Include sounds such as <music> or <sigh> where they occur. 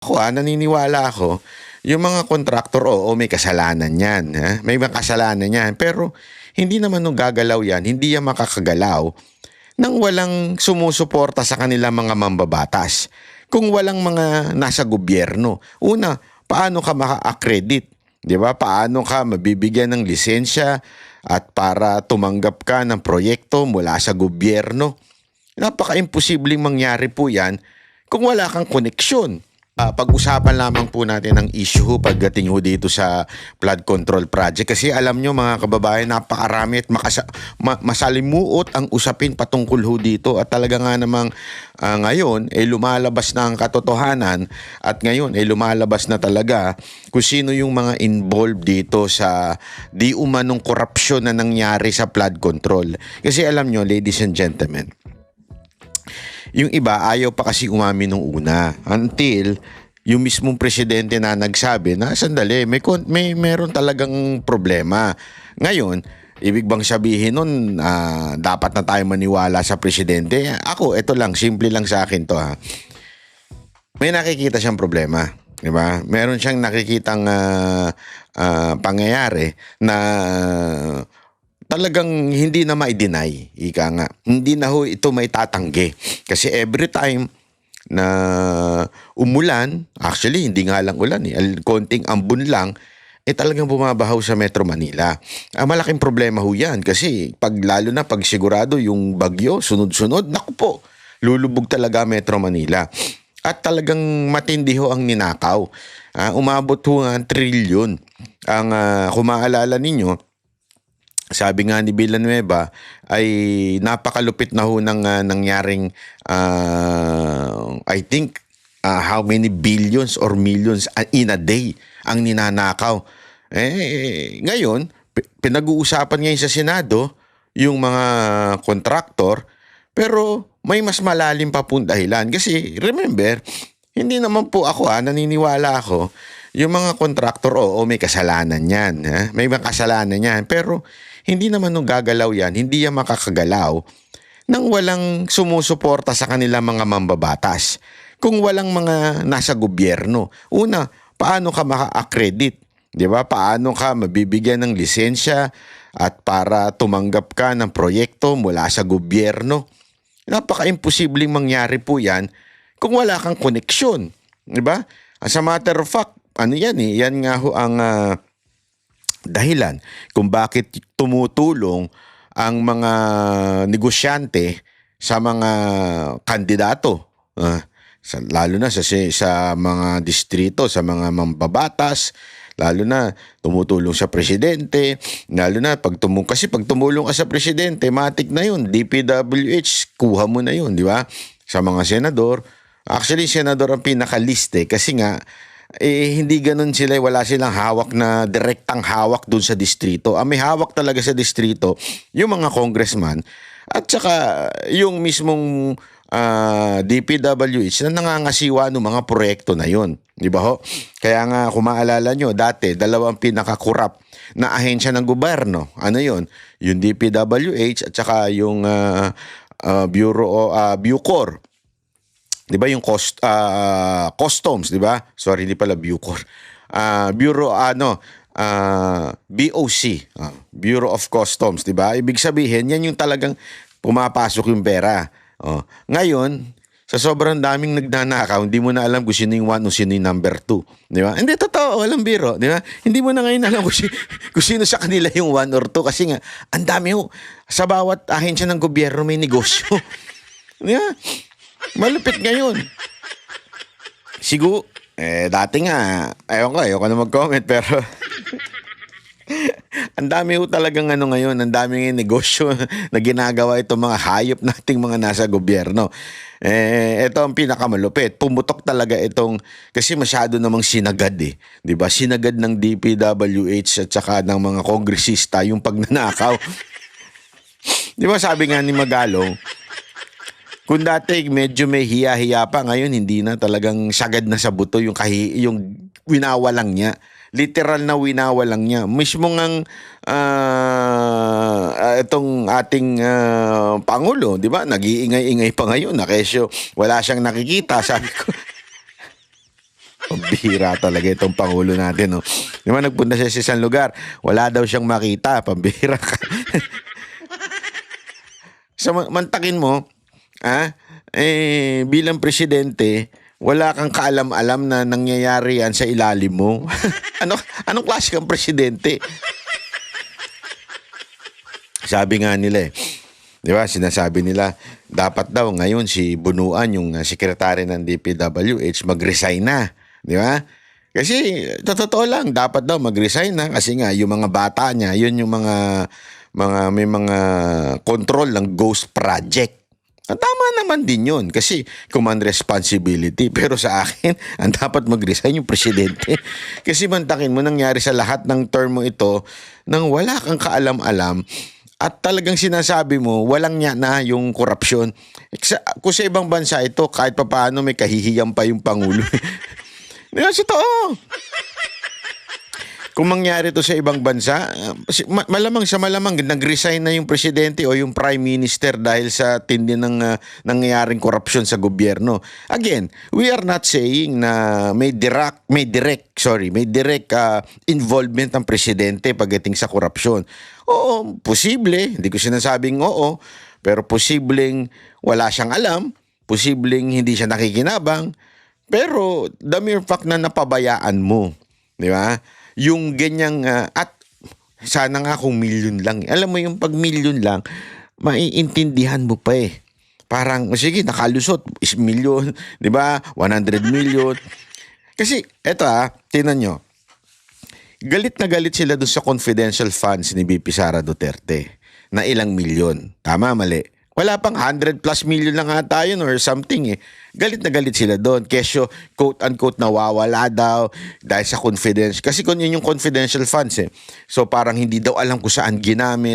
Ako ah, naniniwala ako, yung mga kontraktor, oo, may kasalanan yan. Ha? May mga kasalanan yan. Pero hindi naman nung gagalaw yan, hindi yan makakagalaw nang walang sumusuporta sa kanilang mga mambabatas. Kung walang mga nasa gobyerno. Una, paano ka maka-accredit? Di ba? Paano ka mabibigyan ng lisensya at para tumanggap ka ng proyekto mula sa gobyerno? Napaka-imposibleng mangyari po yan kung wala kang koneksyon. Ah, pag-usapan lamang po natin ang issue pagdating ho dito sa flood control project. Kasi alam nyo mga kababayan napakarami at makasa- ma- masalimuot ang usapin patungkol ho dito. At talaga nga namang ah, ngayon ay lumalabas na ang katotohanan. At ngayon ay lumalabas na talaga kung sino yung mga involved dito sa di umanong korupsyon na nangyari sa flood control. Kasi alam nyo ladies and gentlemen, yung iba ayaw pa kasi umamin nung una until yung mismong presidente na nagsabi na sandali may may meron talagang problema. Ngayon, ibig bang sabihin nun ah, dapat na tayo maniwala sa presidente? Ako, ito lang, simple lang sa akin to ha. May nakikita siyang problema. Di ba? Meron siyang nakikitang ah, ah, pangyayari na talagang hindi na ma-deny. Ika nga. Hindi na ho ito may tatanggi. Kasi every time na umulan, actually hindi nga lang ulan eh, konting ambon lang, eh talagang bumabahaw sa Metro Manila. Ang malaking problema ho yan kasi pag lalo na pag sigurado yung bagyo, sunod-sunod, naku po, lulubog talaga Metro Manila. At talagang matindi ho ang ninakaw. Ah, umabot ho nga trilyon. Ang ah, kung maalala ninyo, sabi nga ni Villanueva ay napakalupit na ho ng ah, nangyaring ah, I think ah, how many billions or millions in a day ang ninanakaw. Eh, ngayon, pi- pinag-uusapan ngayon sa Senado yung mga kontraktor pero may mas malalim pa pong dahilan. Kasi remember, hindi naman po ako ha, naniniwala ako, yung mga kontraktor, oo, may kasalanan yan. Ha? May mga kasalanan yan. Pero hindi naman nung gagalaw yan, hindi yan makakagalaw nang walang sumusuporta sa kanilang mga mambabatas. Kung walang mga nasa gobyerno. Una, paano ka maka-accredit? Di ba? Paano ka mabibigyan ng lisensya at para tumanggap ka ng proyekto mula sa gobyerno? Napaka-imposibleng mangyari po yan kung wala kang koneksyon. Di ba? As a matter of fact, ano yan eh, yan nga ho ang ah, dahilan kung bakit tumutulong ang mga negosyante sa mga kandidato. Ah, sa, lalo na sa, sa mga distrito, sa mga mambabatas, lalo na tumutulong sa presidente, lalo na pag tumulong, kasi pag tumulong ka sa presidente, matik na yun, DPWH, kuha mo na yun, di ba? Sa mga senador, actually senador ang pinakaliste kasi nga, eh, hindi ganun sila, wala silang hawak na direktang hawak dun sa distrito. Ang may hawak talaga sa distrito, yung mga congressman, at saka yung mismong ah, DPWH na nangangasiwa ng mga proyekto na yun. Di ba ho? Kaya nga, kung maalala nyo, dati, dalawang pinakakurap na ahensya ng gobyerno. Ano yun? Yung DPWH at saka yung ah, ah, Bureau, uh, Bucor. 'Di ba yung cost ah, customs, 'di ba? Sorry, hindi pala Bucor. Ah, Bureau ano, ah, BOC, ah, Bureau of Customs, 'di ba? Ibig sabihin, yan yung talagang pumapasok yung pera. Oh. Ngayon, sa sobrang daming nagnanakaw, hindi mo na alam kung sino yung one o sino yung number two. Di ba? Hindi, totoo, walang biro. Di ba? Hindi mo na ngayon alam kung, si, <laughs> kung sino sa kanila yung one or two. Kasi nga, ang dami ho. Sa bawat ahensya ng gobyerno may negosyo. <laughs> Di ba? Malupit ngayon. Siguro, eh, dati nga, ayaw ko, ayaw ko na mag-comment, pero <laughs> ang dami ho talagang ano ngayon, ang dami ng negosyo <laughs> na ginagawa itong mga hayop nating mga nasa gobyerno. Eh, ito ang pinakamalupit. Pumutok talaga itong, kasi masyado namang sinagad eh. ba Sinagad ng DPWH at saka ng mga kongresista yung pagnanakaw. <laughs> Di ba sabi nga ni Magalong, kung dati medyo may hiya-hiya pa, ngayon hindi na talagang sagad na sa buto yung, kahi, yung winawalang niya. Literal na winawalang niya. Mismo ngang ah, itong ating ah, Pangulo, di ba? Nag-iingay-ingay pa ngayon na kesyo wala siyang nakikita. Sabi ko, <laughs> Pambihira talaga itong Pangulo natin. No? Di ba nagpunta siya sa isang lugar, wala daw siyang makita. Pambihira ka. <laughs> ma- mantakin mo, ah, eh, bilang presidente, wala kang kaalam-alam na nangyayari yan sa ilalim mo. <laughs> ano, anong klase kang presidente? Sabi nga nila eh, di ba, sinasabi nila, dapat daw ngayon si Bunuan, yung uh, sekretary ng DPWH, mag-resign na. Di ba? Kasi, totoo lang, dapat daw mag-resign na kasi nga, yung mga bata niya, yun yung mga, mga may mga control ng ghost project. Ah, Tama naman din yun kasi command responsibility. <laughs> Pero sa akin, ang dapat mag-resign yung presidente. <laughs> Kasi mantakin mo, nangyari sa lahat ng term mo ito nang wala kang kaalam-alam at talagang sinasabi mo, walang niya na yung korupsyon. Kung sa ibang bansa ito, kahit pa paano may kahihiyang pa yung Pangulo. <laughs> Di ba? Sa totoo. Kung mangyari to sa ibang bansa, malamang sa malamang nag-resign na yung presidente o yung prime minister dahil sa tindi ng uh, nangyayaring korupsyon sa gobyerno. Again, we are not saying na may direct may direct, sorry, may direct uh, involvement ng presidente pagdating sa korupsyon. Oo, posible, hindi ko sinasabing oo, pero posibleng wala siyang alam, posibleng hindi siya nakikinabang, pero the mere fact na napabayaan mo, di ba? Yung ganyang, ah, at sana nga kung million lang. Alam mo yung pag million lang, maiintindihan mo pa eh. Parang, sige, nakalusot, is million, <laughs> di ba? 100 million. Kasi, eto ah, tinan nyo, galit na galit sila doon sa confidential funds ni BP Sara Duterte na ilang milyon. Tama, mali. Wala pang 100 plus million lang ata yun or something eh. Galit na galit sila doon. Kesyo, quote-unquote, nawawala daw dahil sa confidential. Kasi kung yun yung confidential funds eh. So parang hindi daw alam kung saan ginamit.